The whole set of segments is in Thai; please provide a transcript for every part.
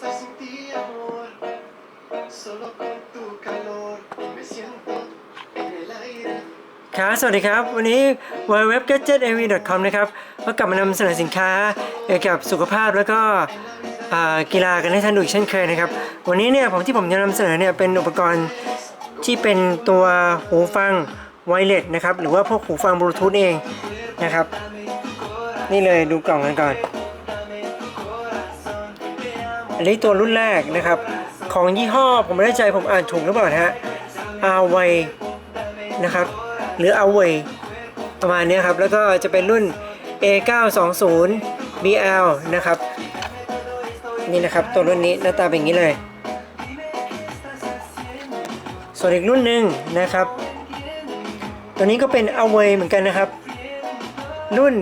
amor. Solo con tu calor me siento en el aire. ครับสวัสดีครับ วันนี้ w w w g a d g e t a v c o m นะครับก็กลับมานำเสนอสินค้าเกี่ยวกับสุขภาพแล้วก็อ่ากีฬากันให้ท่านดูอีกเช่นเคยนะครับ วันนี้เนี่ยผมที่ผมจะนำเสนอเนี่ยเป็นอุปกรณ์ที่เป็นตัวหูฟังไวเลสนะครับ หรือว่าพวกหูฟังบลูทูธเองนะครับ นี่เลยดูกล่องกันก่อน อันนี้ตัวรุ่นแรกนะครับ ของยี่ห้อผมไม่แน่ใจผมอ่านถูกหรือเปล่านะฮะ a w a y นะครับ หรือ a w a y ประมาณเนี้ยครับ แล้วก็จะเป็นรุ่น A920 BL นะครับ นี่นะครับตัวรุ่นนี้หน้าตาเป็นอย่างนี้เลย ส่วนอีกรุ่นหนึ่งนะครับ ตัวนี้ก็เป็น a w a y เหมือนกันนะครับ รุ่น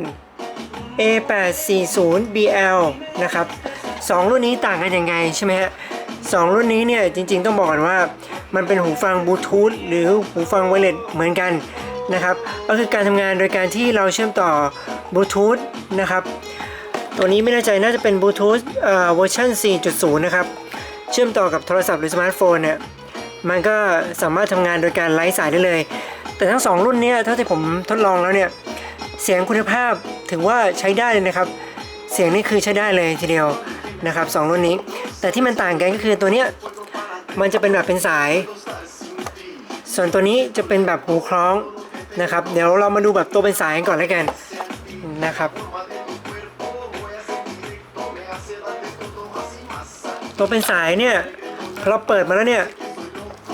A840 BL นะครับ สองรุ่นนี้ต่างกันยังไงใช่ไหมฮะสองรุ่นนี้เนี่ยจริงๆต้องบอกก่อนว่ามันเป็นหูฟังบลูทูธหรือหูฟังไวเลสเหมือนกันนะครับก็คือการทำงานโดยการที่เราเชื่อมต่อบลูทูธนะครับตัวนี้ไม่แน่ใจน่าจะเป็นบลูทูธเอ่อเวอร์ชัน4.0 นะครับ เชื่อมต่อกับโทรศัพท์หรือสมาร์ทโฟนเนี่ยมันก็สามารถทำงานโดยการไร้สายได้เลย แต่ทั้งสองรุ่นเนี้ยเท่าที่ผมทดลองแล้วเนี่ยเสียงคุณภาพถือว่าใช้ได้เลยนะครับ เสียงนี่คือใช้ได้เลยทีเดียว นะครับสองรุ่นนี้ แต่ที่มันต่างกันก็คือตัวเนี้ยมันจะเป็นแบบเป็นสาย ส่วนตัวนี้จะเป็นแบบหูคล้องนะครับ เดี๋ยวเรามาดูแบบตัวเป็นสายกันก่อนแล้วกันนะครับ ตัวเป็นสายเนี่ยพอเราเปิดมาแล้วเนี่ย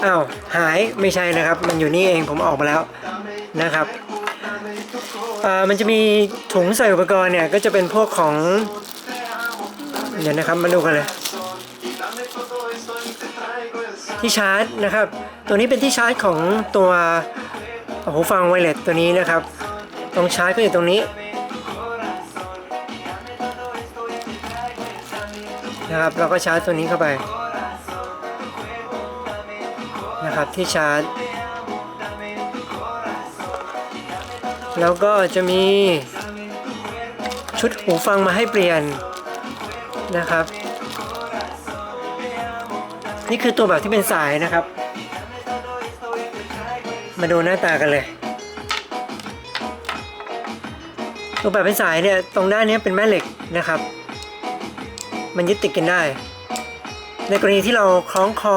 อ้าวหายไม่ใช่นะครับ มันอยู่นี่เองผมออกมาแล้วนะครับมันจะมีถุงใส่อุปกรณ์เนี่ยก็จะเป็นพวกของ เดี๋ยวนะครับมาดูกันเลยที่ชาร์จนะครับ ตัวนี้เป็นที่ชาร์จของตัวหูฟังไวเลสตัวนี้นะครับ ตรงชาร์จก็อยู่ตรงนี้นะครับเราก็ชาร์จตัวนี้เข้าไปนะครับที่ชาร์จ แล้วก็จะมีชุดหูฟังมาให้เปลี่ยน นะครับ นี่คือตัวแบบที่เป็นสายนะครับ มาดูหน้าตากันเลย ตัวแบบเป็นสายเนี่ยตรงด้านนี้เป็นแม่เหล็กนะครับ มันยึดติดกันได้ ในกรณีที่เราคล้องคอ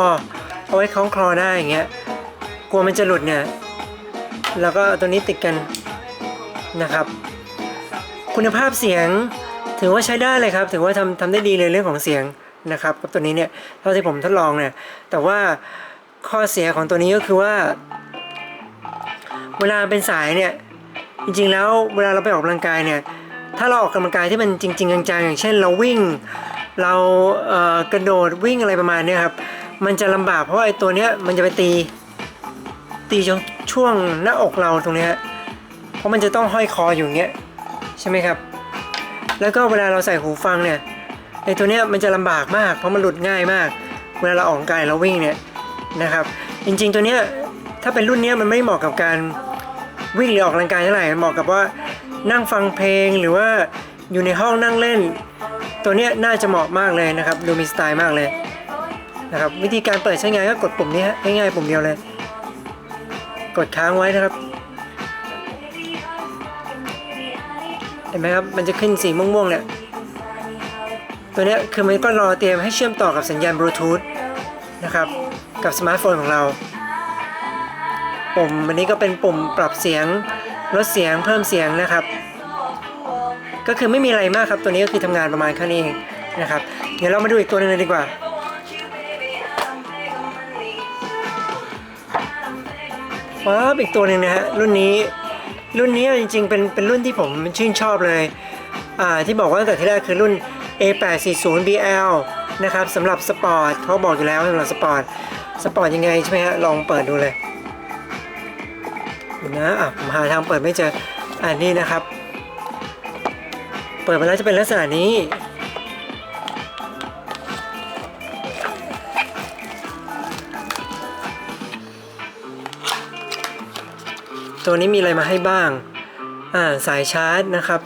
เอาไว้คล้องคอได้อย่างเงี้ยกลัวมันจะหลุดเนี่ยแล้วก็ตัวนี้ติดกันนะครับ คุณภาพเสียง ถือว่าใช้ได้เลยครับ ถือว่าทำทำได้ดีเลยเรื่องของเสียงนะครับกับตัวนี้เนี่ยเท่าที่ผมทดลองเนี่ยแต่ว่าข้อเสียของตัวนี้ก็คือว่า เวลาเป็นสายเนี่ยจริงๆ แล้วเวลาเราไปออกกำลังกายเนี่ยถ้าเราออกกำลังกายที่มันจริง ๆ จังๆอย่างเช่นเราวิ่ง เราเกระโดดวิ่งอะไรประมาณเนี้ยครับมันจะลำบากเพราะไอ้ตัวเนี้ยมันจะไปตี ตีช่วงช่วงหน้าอกเราตรงเนี้ยเพราะมันจะต้องห้อยคออยู่อย่างเงี้ยใช่ไหมครับ แล้วก็เวลาเราใส่หูฟังเนี่ยไอ้ตัวเนี้ยมันจะลำบากมากเพราะมันหลุดง่ายมาก เวลาเราออกกำลังกายเราวิ่งเนี่ยนะครับ จริงๆตัวเนี้ยถ้าเป็นรุ่นเนี้ยมันไม่เหมาะกับการวิ่งหรือออกกำลังกายเท่าไหร่มันเหมาะกับว่านั่งฟังเพลงหรือว่าอยู่ในห้องนั่งเล่น ตัวเนี้ยน่าจะเหมาะมากเลยนะครับดูมีสไตล์มากเลยนะครับวิธีการเปิดใช้งานก็กดปุ่มนี้ฮะง่ายๆปุ่มเดียวเลย กดค้างไว้นะครับ เห็นไหมครับ มันจะขึ้นสีม่วงๆเนี่ย ตัวนี้คือมันก็รอเตรียมให้เชื่อมต่อกับสัญญาณบลูทูธนะครับ กับสมาร์ทโฟนของเรา ปุ่มอันนี้ก็เป็นปุ่มปรับเสียง ลดเสียง เพิ่มเสียงนะครับ ก็คือไม่มีอะไรมากครับ ตัวนี้ก็คือทำงานประมาณแค่นี้เองนะครับ เดี๋ยวเรามาดูอีกตัวหนึงเลยดีกว่าว้าวอีกตัวหนึ่งนะฮะรุ่นนี้ รุ่นนี้จริงๆ เป็นเป็นรุ่นที่ผมชื่นชอบเลย อ่าที่บอกว่าตั้งแต่ที่แรกคือรุ่น A840BL นะครับสำหรับสปอร์ตเขาบอกอยู่แล้วสำหรับสปอร์ตสปอร์ตยังไงใช่ไหมฮะลองเปิดดูเลยนะอะผมหาทางเปิดไม่เจออันนี้นะครับ เปิดมาแล้วจะเป็นลักษณะนี้ ตัวนี้มีอะไรมาให้บ้าง อ่าสายชาร์จนะครับ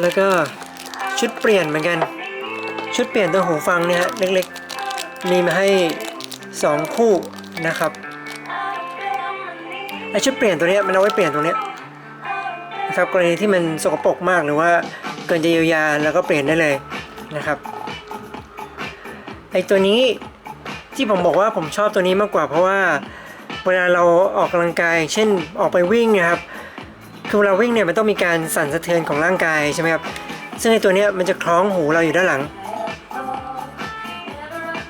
แล้วก็ชุดเปลี่ยนเหมือนกัน ชุดเปลี่ยนตัวหูฟังเนี่ยฮะเล็กๆ มีมาให้ 2 คู่นะครับไอชุดเปลี่ยนตัวเนี้ยมันเอาไว้เปลี่ยนตรงเนี้ยนะครับกรณีที่มันสกปรกมากหรือว่าเกินจะเยียวยาแล้วก็เปลี่ยนได้เลยนะครับไอตัวนี้ที่ผมบอกว่าผมชอบตัวนี้มากกว่าเพราะว่า เวลาเราออกกำลังกาย เช่นออกไปวิ่งนะครับคือเวลาวิ่งเนี่ยมันต้องมีการสั่นสะเทือนของร่างกายใช่ไหมครับซึ่งไอตัวเนี้ยมันจะคล้องหูเราอยู่ด้านหลัง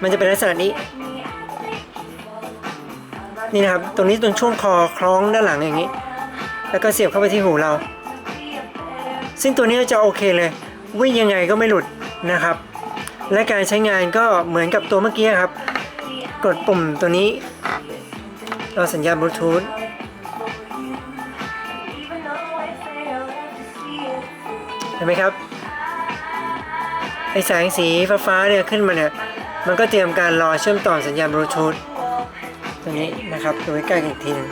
มันจะเป็นลักษณะนี้นี่นะครับ ตรงนี้ตรงช่วงคอคล้องด้านหลังอย่างนี้ แล้วก็เสียบเข้าไปที่หูเรา ซึ่งตัวนี้จะโอเคเลย วิ่งยังไงก็ไม่หลุดนะครับ และการใช้งานก็เหมือนกับตัวเมื่อกี้ครับ กดปุ่มตัวนี้ ราสัญญาณบลูทูธเห็นไหมครับไอแสงสีฟ้าๆเนี่ยขึ้นมาเนี่ยมันก็เตรียมการรอเชื่อมต่อสัญญาณบลูทูธตัวนี้นะครับดูใกล้ๆกันอีกทีนึง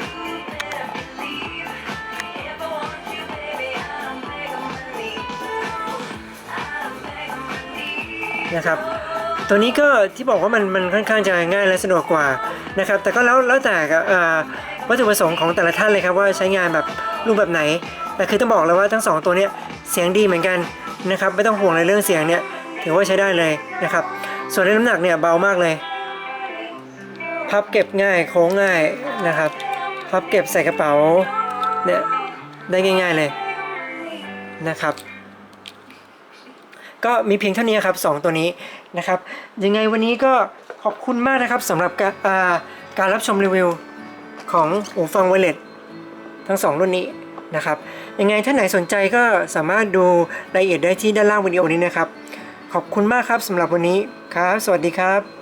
นะครับ ตัวนี้ก็ที่บอกว่ามันมันค่อนข้างจะง่ายและสะดวกกว่า นะครับแต่ก็แล้วแล้วแต่วัตถุประสงค์ของแต่ละท่านเลยครับว่าใช้งานแบบรูปแบบไหนแต่คือต้องบอกเลยว่าทั้งสองตัวเนี้ยเสียงดีเหมือนกันนะครับไม่ต้องห่วงในเรื่องเสียงเนี่ยถือว่าใช้ได้เลยนะครับส่วนเรื่องน้ำหนักเนี่ยเบามากเลย พับเก็บง่ายโค้งง่ายนะครับพับเก็บใส่กระเป๋าเนี่ยได้ง่าย ๆเลยนะครับก็มีเพียงเท่านี้ครับ 2 ตัวนี้นะครับยังไงวันนี้ก็ อบคุณมากนะครับสำหรับการอ่าการรับชมรีวิวของหูฟังไวเลสทั้ง 2 รุ่นนี้นะครับยังไงถ้าไหนสนใจก็สามารถดูรายละเอียดได้ที่ด้านล่างวิดีโอนี้นะครับ ขอบคุณมากครับสำหรับวันนี้ครับ สวัสดีครับ